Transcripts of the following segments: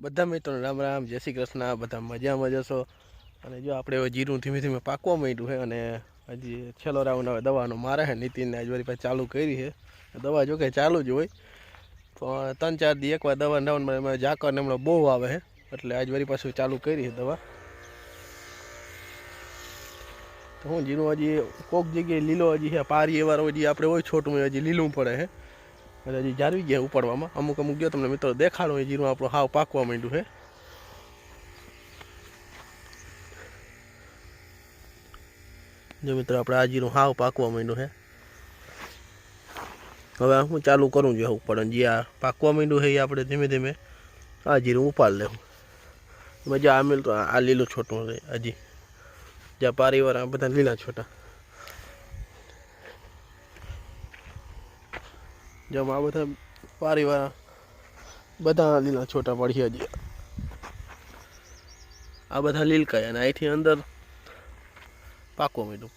બધા મિત્રોને રામ રામ, જય શ્રી કૃષ્ણ, બધા મજામાં જશો અને જો આપણે હવે જીરું ધીમે ધીમે પાકવા માંડ્યું છે અને હજી છેલ્લો રાઉન્ડ હવે દવાનો મારે છે. નીતિનને આજ પાસે ચાલુ કરી છે. દવા જો કે ચાલુ જ હોય. પણ ત્રણ ચાર દી એકવાર દવા રાઉન્ડમાં એમાં ઝાકર ને હમણાં બહુ આવે છે. એટલે આજ વળી પાછું ચાલુ કરી છે દવા. તો હું જીરું હજી કોક જગ્યાએ લીલો હજી છે. પારી એવાર હજી આપણે હોય છોટું હજી લીલું પડે છે. એટલે હજી જાળવી ગયા ઉપાડવામાં. અમુક અમુક ગયો તમને મિત્રો દેખાડો, એ જીરું આપણું હાવ પાકવા માંડ્યું છે. જો મિત્રો આપણે આ જીરું હાવ પાકવા માંડ્યું છે. હવે હું ચાલુ કરું છું ઉપાડવાનું. જે આ પાકવા માંડ્યું છે એ આપણે ધીમે ધીમે આ જીરું ઉપાડ લેવું. મજા આ મિલ તો આ લીલું છોટું હજી જ્યાં આ બધા લીલા છોટા. જેમ આ બધા પારીવાળા બધા લીલા છોટા પડી છે. આ બધા લીલકાય અને અહીંથી અંદર પાકો માંડ્યું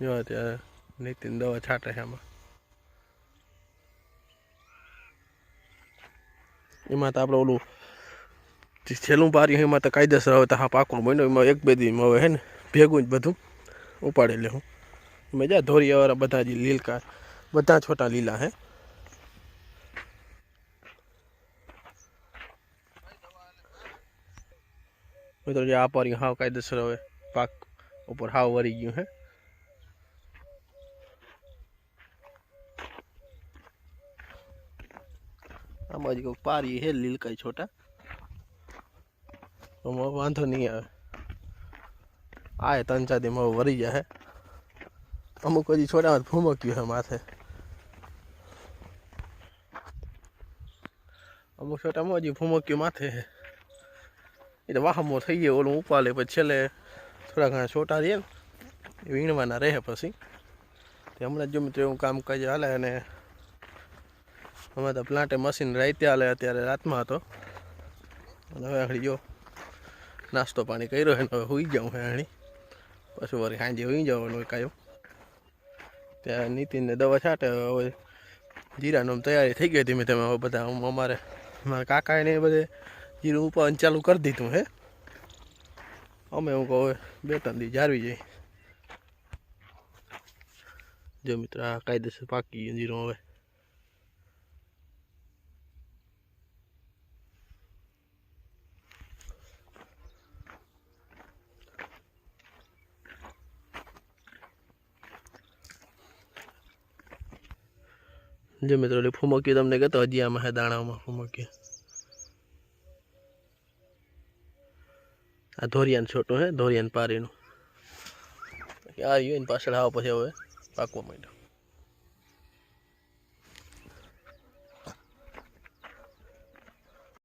જો અત્યારે નીતિન દવા છાંટે છે આમાં. એમાં તો આપણે ઓલું જે છેલ્લું પાર્યું એમાં તો કાયદેસર હવે તો હા પાકો બન્યો એમાં એક બે દીમાં હવે હે ને ભેગું જ બધું ઉપાડી લેવું. એમાં જા ધોરિયાવાળા બધા જે લીલકા, બધા છોટા લીલા હે. મિત્રો, જે આ પર હાવ કાયદેસર હવે પાક ઉપર હાવ વળી ગયું હે. આમાં કોઈ પારી હે લીલકાઈ છોટા. વાંધો નહીં આવે. આ ત્રણ ચાર દીમાં વરી જાય અમુક હજી છોટામાં ભૂમક્યું છે માથે. અમુક છોટામાં હજી ભૂમક્યું માથે. છે એ તો વાહમો થઈ ગયો, ઓલું ઉપાલે પછી છેલ્લે થોડા ઘણા છોટા રહે ને, એ વીણવાના રહે પછી. તે હમણાં જ મિત્રો એવું કામ કાજ હાલે અને અમે તો પ્લાન્ટે મશીન રાતે હાલે અત્યારે રાતમાં હતો. અને હવે આગળ જો નાસ્તો પાણી કર્યો છે ને હવે સુઈ જાઉં હે આણી પછી વળી સાંજે સુઈ જવાનું કાયો ત્યાં નીતિનને દવા છાંટે, હવે જીરાનો તૈયારી થઈ ગઈ ધીમે ધીમે. હવે બધા અમારે, મારા કાકાને બધે જીરું ઉપાડવાનું ચાલુ કરી દીધું હે. અમે હું કહું બે ત્રણ દી જાળવી જઈ જો મિત્ર, આ કાયદેસર પાકી ગયું જીરું હવે. જો મિત્રો એટલે ફૂમક્યું તમને કહેતો હજી આમાં હે દાણામાં ફૂમક્યું. આ ધોરિયાન છોટું હે, ધોરિયાન પારીનું. આ રહ્યું ને પાછળ આવો પછી હવે પાકવા માંડ્યો.